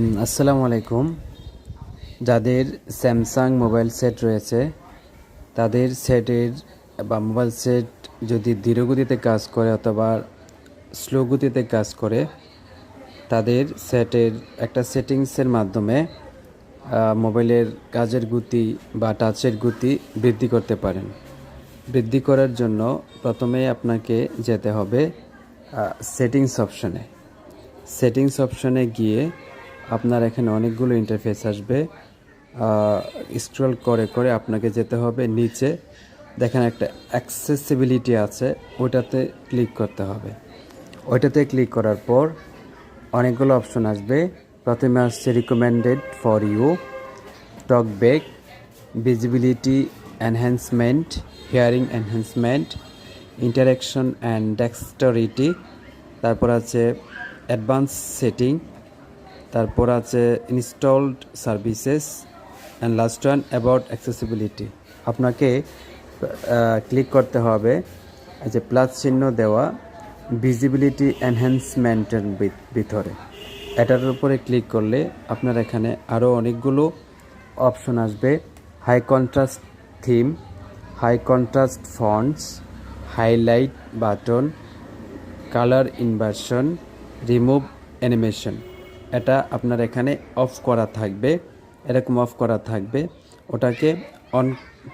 আসসালামু আলাইকুম। যাদের স্যামসাং মোবাইল সেট রয়েছে, তাদের সেটের বা মোবাইল সেট যদি ধীরগতিতে কাজ করে অথবা স্লো গতিতে কাজ করে, তাদের সেটের একটা সেটিংসের মাধ্যমে মোবাইলের কাজের গতি বা টাচের গতি বৃদ্ধি করতে পারেন। বৃদ্ধি করার জন্য প্রথমে আপনাকে যেতে হবে সেটিংস অপশনে সেটিংস অপশনে গিয়ে আপনার এখানে অনেকগুলো ইন্টারফেস আসবে। স্ক্রল করে করে আপনাকে যেতে হবে নিচে। দেখেন একটা অ্যাক্সেসিবিলিটি আছে, ওইটাতে ক্লিক করতে হবে। ওইটাতে ক্লিক করার পর অনেকগুলো অপশন আসবে। প্রথমে আসছে recommended for you talkback visibility enhancement hearing enhancement interaction and dexterity তারপর আছে অ্যাডভান্স সেটিং তারপর আছে installed services and last one about accessibility আপনাকে ক্লিক করতে হবে যে প্লাস চিহ্ন দেওয়া ভিজিবিলিটি এনহ্যান্সমেন্টের ভিতরে। এটার উপরে ক্লিক করলে আপনার এখানে আরও অনেকগুলো অপশন আসবে। High contrast theme high contrast fonts highlight button colour inversion remove animation এটা আপনার এখানে অফ করা থাকবে, এরকম অফ করা থাকবে। ওটাকে অন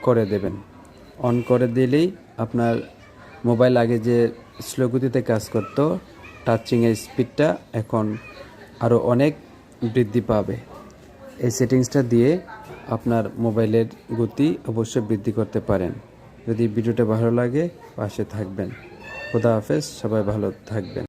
করে দেবেন। অন করে দিলেই আপনার মোবাইল আগে যে স্লো গতিতে কাজ করতো টাচিংয়ের স্পিডটা এখন আরও অনেক বৃদ্ধি পাবে। এই সেটিংসটা দিয়ে আপনার মোবাইলের গতি অবশ্যই বৃদ্ধি করতে পারেন। যদি ভিডিওটা ভালো লাগে, পাশে থাকবেন। খোদা হাফেজ, সবাই ভালো থাকবেন।